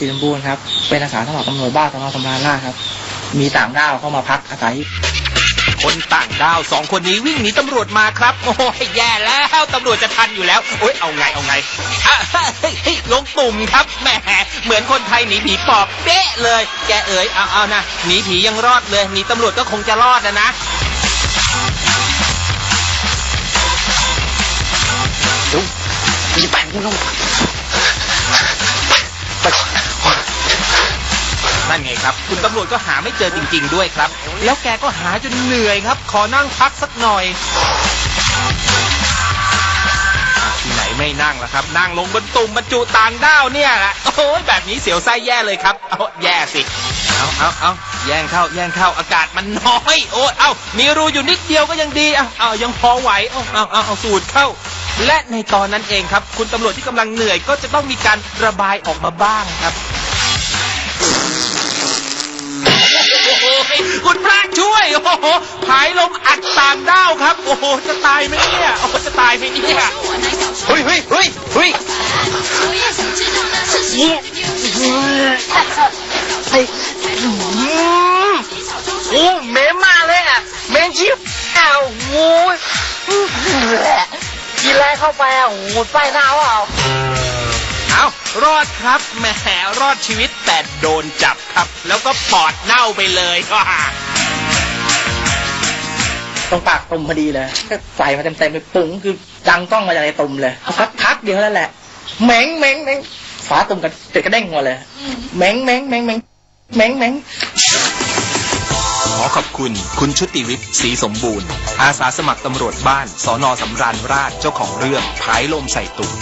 สีสมบูรณ์ครับ เป็นอาสาสมัครตำรวจบ้านสนสำราญราชครับ มีต่างด้าวเข้ามาพักอาศัย คนต่างด้าวสองคนนี้วิ่งหนีตำรวจมาครับ โอ้ยแย่แล้วตำรวจจะทันอยู่แล้ว โอ้ยเอาไงเอาไงอะเฮ้ยเฮ้ยลงตุ่มครับแหมเหมือนคนไทยหนีผีปอบเป๊ะเลย แกเอ๋ยเอาเอานะหนีผียังรอดเลยหนีตำรวจก็คงจะรอดนะนะมีแปดคุณลุง นั่นไงครับ คุณตำรวจก็หาไม่เจอจริง ๆ ด้วยครับ แล้วแกก็หาจนเหนื่อยครับ ขอนั่งพักสักหน่อยที่ไหนไม่นั่งล่ะครับ นั่งลงบนตุ่มบรรจุต่างด้าวเนี่ยแหละโอ้ยแบบนี้เสียวไส้แย่เลยครับเอาแย่สิเอาเอาเอาแย่งเข้าแย่งเข้าอากาศมันน้อยโอ้ยเอามีรูอยู่นิดเดียวก็ยังดีเอาเอายังพอไหวเอาเอาเอาเอาสูดเข้า และในตอนนั้นเองครับ คุณตำรวจที่กำลังเหนื่อยก็จะต้องมีการระบายออกมาบ้างครับ คุณพระช่วย โอ้โหผายลมอัดต่างด้าวครับ โอ้โห จะตายไหมเนี่ย โอ้โหจะตายไหมเนี่ย เฮ้ยเฮ้ยเฮ้ยเฮ้ยไอ้โอ้เหม็นมากเลยอะเหม็นชิบอ้าวโอ้ยกินอะไรเข้าไปอะโอ้ยไส้หนาวอะ เอารอดครับแหมรอดชีวิตแต่โดนจับครับ แล้วก็ปอดเน่าไปเลยตรงปากตุ่มพอดีเลยก็ใส่มาเต็มๆไปปุ้งคือดังกล้องมาจากในตุ่มเลยพักพักเดียวนั่นแหละเหมงเหมงเหมงฝาตุ่มกันเด็กกระเด้งมาเลยเหมงเหมงเหมงเหมงเหมงเหมงขอขอบคุณ คุณชุติวิทย์ศรีสมบูรณ์ อาสาสมัครตำรวจบ้าน สอนอสำราญราชเจ้าของเรื่องผายลมใส่ตุ่ม